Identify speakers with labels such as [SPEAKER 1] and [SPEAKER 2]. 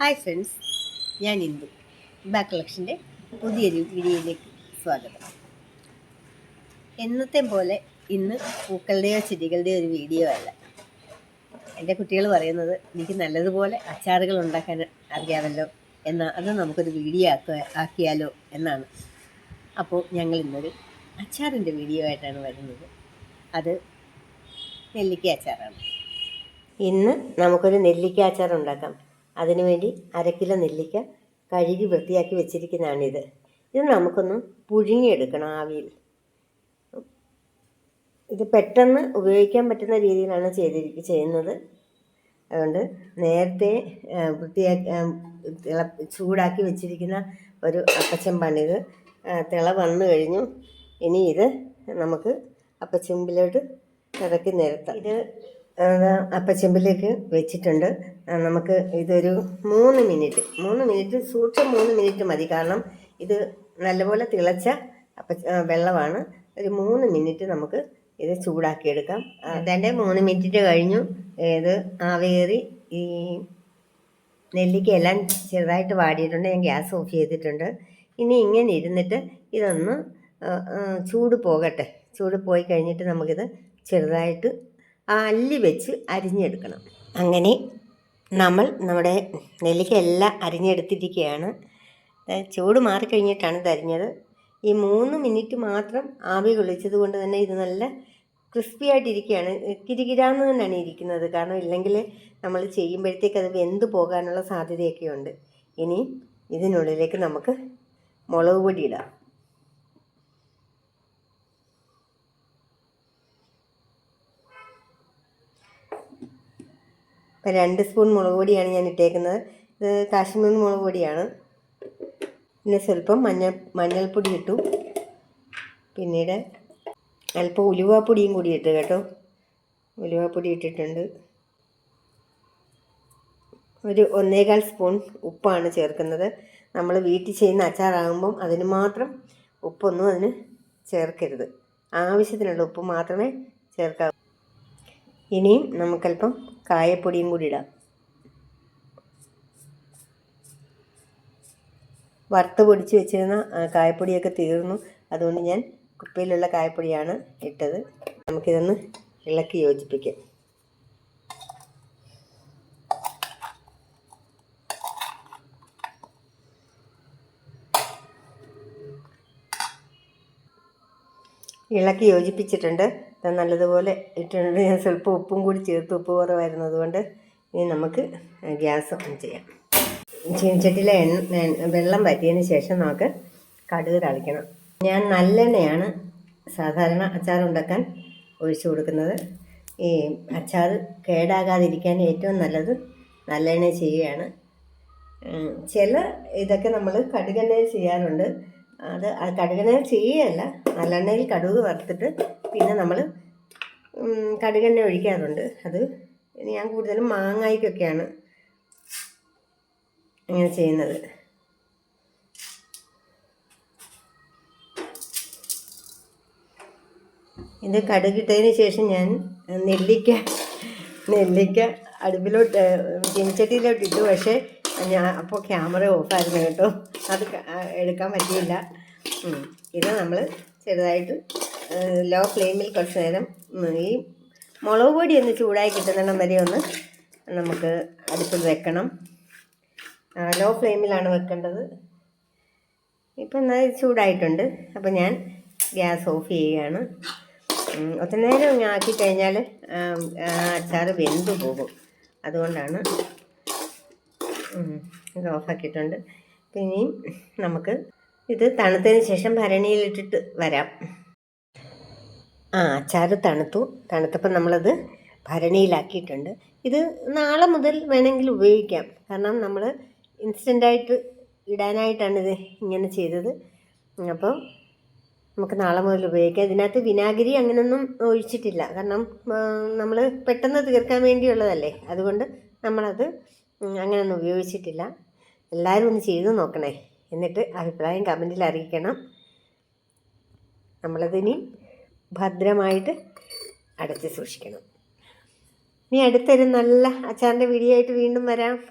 [SPEAKER 1] Hi friends ഞാൻ Indu. Back കളക്ഷന്റെ പുതിയൊരു വീഡിയോയിലേക്ക് സ്വാഗതം. എന്നത്തെ പോലെ ഇന്ന് പൂക്കളുടെയോ ചെടികളുടെയോ ഒരു വീഡിയോ അല്ല. എന്റെ കുട്ടികൾ പറയുന്നത് എനിക്ക് നല്ലതുപോലെ അച്ചാറുകൾ ഉണ്ടാക്കാൻ അറിയാമല്ലോ എന്നാൽ അത് നമുക്കൊരു വീഡിയോ ആക്കുക ആക്കിയാലോ എന്നാണ്. അപ്പോൾ ഞങ്ങൾ ഇന്നൊരു അച്ചാറിന്റെ വീഡിയോ ആയിട്ടാണ് വരുന്നത്. അത് നെല്ലിക്ക അച്ചാറാണ്. ഇന്ന് നമുക്കൊരു നെല്ലിക്ക അച്ചാർ ഉണ്ടാക്കാം അതിനുവേണ്ടി അര കിലോ നെല്ലിക്ക കഴുകി വൃത്തിയാക്കി വെച്ചിരിക്കുന്നതാണിത്. ഇത് നമുക്കൊന്ന് പുഴുങ്ങിയെടുക്കണം ആവിയിൽ. ഇത് പെട്ടെന്ന് ഉപയോഗിക്കാൻ പറ്റുന്ന രീതിയിലാണ് ചെയ്തിരിക്കുക ചെയ്യുന്നത്. അതുകൊണ്ട് നേരത്തെ വൃത്തിയാക്കി ചൂടാക്കി വെച്ചിരിക്കുന്ന ഒരു അപ്പച്ചെമ്പാണിത് തിള വന്നു കഴിഞ്ഞു. ഇനി ഇത് നമുക്ക് അപ്പച്ചെമ്പിലോട്ട് ഇറക്കി നിരത്താം. ഇത് അപ്പച്ചെമ്പിലേക്ക് വെച്ചിട്ടുണ്ട്. നമുക്ക് ഇതൊരു മൂന്ന് മിനിറ്റ്. മൂന്ന് മിനിറ്റ് സൂക്ഷം മൂന്ന് മിനിറ്റ് മതി. കാരണം ഇത് നല്ലപോലെ തിളച്ച വെള്ളമാണ്. ഒരു മൂന്ന് മിനിറ്റ് നമുക്ക് ഇത് ചൂടാക്കിയെടുക്കാം. അതിന്റെ മൂന്ന് മിനിറ്റ് കഴിഞ്ഞു. ഇത് ആവേറി ഈ നെല്ലിക്ക എല്ലാം ചെറുതായിട്ട് വാടിയിട്ടുണ്ട്. ഞാൻ ഗ്യാസ് ഓഫ് ചെയ്തിട്ടുണ്ട്. ഇനി ഇങ്ങനെ ഇരുന്നിട്ട് ഇതൊന്ന് ചൂട് പോകട്ടെ. ചൂട് പോയി കഴിഞ്ഞിട്ട് നമുക്കിത് ചെറുതായിട്ട് അല്ലി വെച്ച് അരിഞ്ഞെടുക്കണം. അങ്ങനെ നമ്മൾ നമ്മുടെ നെല്ലിക്ക എല്ലാം അരിഞ്ഞെടുത്തിരിക്കുകയാണ്. ചൂട് മാറിക്കഴിഞ്ഞിട്ടാണ് ഇത് അരിഞ്ഞത്. ഈ മൂന്ന് മിനിറ്റ് മാത്രം ആവി കൊള്ളിച്ചത് കൊണ്ട് തന്നെ ഇത് നല്ല ക്രിസ്പി ആയിട്ടിരിക്കുകയാണ്. കിരികിരാന്ന് തന്നെയാണ് ഇരിക്കുന്നത്. കാരണം ഇല്ലെങ്കിൽ നമ്മൾ ചെയ്യുമ്പോഴത്തേക്ക് അത് വെന്ത് പോകാനുള്ള സാധ്യതയൊക്കെ ഉണ്ട് ഇനി ഇതിനുള്ളിലേക്ക് നമുക്ക് മുളക് പൊടി ഇടാം. ഇപ്പം രണ്ട് സ്പൂൺ മുളക് പൊടിയാണ് ഞാൻ ഇട്ടേക്കുന്നത്. ഇത് കാശ്മീർ മുളക് പൊടിയാണ്. പിന്നെ സ്വല്പം മഞ്ഞൾ മഞ്ഞൾപ്പൊടി ഇട്ടു. പിന്നീട് അല്പം ഉലുവാപ്പൊടിയും കൂടി ഇട്ട് കേട്ടോ. ഉലുവാപ്പൊടി ഇട്ടിട്ടുണ്ട്. ഒരു ഒന്നേകാൽ സ്പൂൺ ഉപ്പാണ് ചേർക്കുന്നത്. നമ്മൾ വീട്ടിൽ ചെയ്യുന്ന അച്ചാറാകുമ്പം അതിന് മാത്രം ഉപ്പൊന്നും അതിന് ചേർക്കരുത്. ആവശ്യത്തിനുള്ള ഉപ്പ് മാത്രമേ ചേർക്കാവൂ. ഇനിയും നമുക്കല്പം കായപ്പൊടിയും കൂടി ഇടാം. വറുത്ത് പൊടിച്ച് വെച്ചിരുന്ന കായപ്പൊടിയൊക്കെ തീർന്നു. അതുകൊണ്ട് ഞാൻ കുപ്പിയിലുള്ള കായപ്പൊടിയാണ് ഇട്ടത്. നമുക്കിതൊന്ന് ഇളക്കി യോജിപ്പിക്കാം. ഇളക്കി യോജിപ്പിച്ചിട്ടുണ്ട്. നല്ലതുപോലെ ഇട്ടിട്ടുണ്ട്. ഞാൻ സ്വല്പം ഉപ്പും കൂടി ചേർത്ത് ഉപ്പ് കുറവായിരുന്നു. അതുകൊണ്ട് ഇനി നമുക്ക് ഗ്യാസ് ഓൺ ചെയ്യാം. ചീനച്ചട്ടിയിലെ എണ്ണ വെള്ളം പറ്റിയതിന് ശേഷം നമുക്ക് കടുക് തളിക്കണം. ഞാൻ നല്ലെണ്ണയാണ് സാധാരണ അച്ചാർ ഉണ്ടാക്കാൻ ഒഴിച്ചു കൊടുക്കുന്നത്. ഈ അച്ചാർ കേടാകാതിരിക്കാൻ ഏറ്റവും നല്ലത് നല്ലെണ്ണ ചെയ്യുകയാണ്. ചില ഇതൊക്കെ നമ്മൾ കടുകെണ്ണയിൽ ചെയ്യാറുണ്ട്. അത് കടുകെണ്ണയിൽ ചെയ്യുകയല്ല. നല്ലെണ്ണയിൽ കടുക് വറുത്തിട്ട് പിന്നെ നമ്മൾ കടുകെണ്ണ ഒഴിക്കാറുണ്ട്. അത് ഞാൻ കൂടുതലും മാങ്ങായ്ക്കൊക്കെയാണ് അങ്ങനെ ചെയ്യുന്നത്. ഇത് കടുകിട്ടതിന് ശേഷം ഞാൻ നെല്ലിക്ക നെല്ലിക്ക അടുപ്പിലോട്ട് ചിനിച്ചട്ടിയിലോട്ട് ഇട്ടു. പക്ഷേ ഞാൻ അപ്പോൾ ക്യാമറ ഓഫായിരുന്നു കേട്ടോ. അത് എടുക്കാൻ പറ്റിയില്ല. ഇത് നമ്മൾ ചെറുതായിട്ട് ലോ ഫ്ലെയിമിൽ കുറച്ച് നേരം ഈ മുളക് പൊടി ഒന്ന് ചൂടായി കിട്ടുന്നിടം വരെ ഒന്ന് നമുക്ക് അടുപ്പിൽ വെക്കണം. ലോ ഫ്ലെയിമിലാണ് വെക്കേണ്ടത്. ഇപ്പം എന്നാൽ ചൂടായിട്ടുണ്ട്. അപ്പം ഞാൻ ഗ്യാസ് ഓഫ് ചെയ്യുകയാണ്. ഒത്തിരി നേരം ഞാൻ ആക്കി കഴിഞ്ഞാൽ അച്ചാർ വെന്ത് പോകും. അതുകൊണ്ടാണ് ഇത് ഓഫാക്കിയിട്ടുണ്ട് പിന്നെയും നമുക്ക് ഇത് തണുത്തതിന് ശേഷം ഭരണിയിലിട്ടിട്ട് വരാം. ആ അച്ചാർ തണുത്തു. തണുത്തപ്പോൾ നമ്മളത് ഭരണിയിലാക്കിയിട്ടുണ്ട്. ഇത് നാളെ മുതൽ വേണമെങ്കിൽ ഉപയോഗിക്കാം. കാരണം നമ്മൾ ഇൻസ്റ്റന്റായിട്ട് ഇടാനായിട്ടാണ് ഇത് ഇങ്ങനെ ചെയ്തത്. അപ്പോൾ നമുക്ക് നാളെ മുതൽ ഉപയോഗിക്കാം. ഇതിനകത്ത് വിനാഗിരി അങ്ങനെയൊന്നും ഒഴിച്ചിട്ടില്ല. കാരണം നമ്മൾ പെട്ടെന്ന് തീർക്കാൻ വേണ്ടിയുള്ളതല്ലേ. അതുകൊണ്ട് നമ്മളത് അങ്ങനെയൊന്നും ഉപയോഗിച്ചിട്ടില്ല. എല്ലാവരും ഒന്ന് ചെയ്തു നോക്കണേ. എന്നിട്ട് അഭിപ്രായം കമന്റിൽ അറിയിക്കണം. നമ്മളതിനി ഭദ്രമായിട്ട് അടച്ച് സൂക്ഷിക്കണം. ഇനി അടുത്തൊരു നല്ല അച്ചാറിന്റെ വീഡിയോ ആയിട്ട് വീണ്ടും വരാം.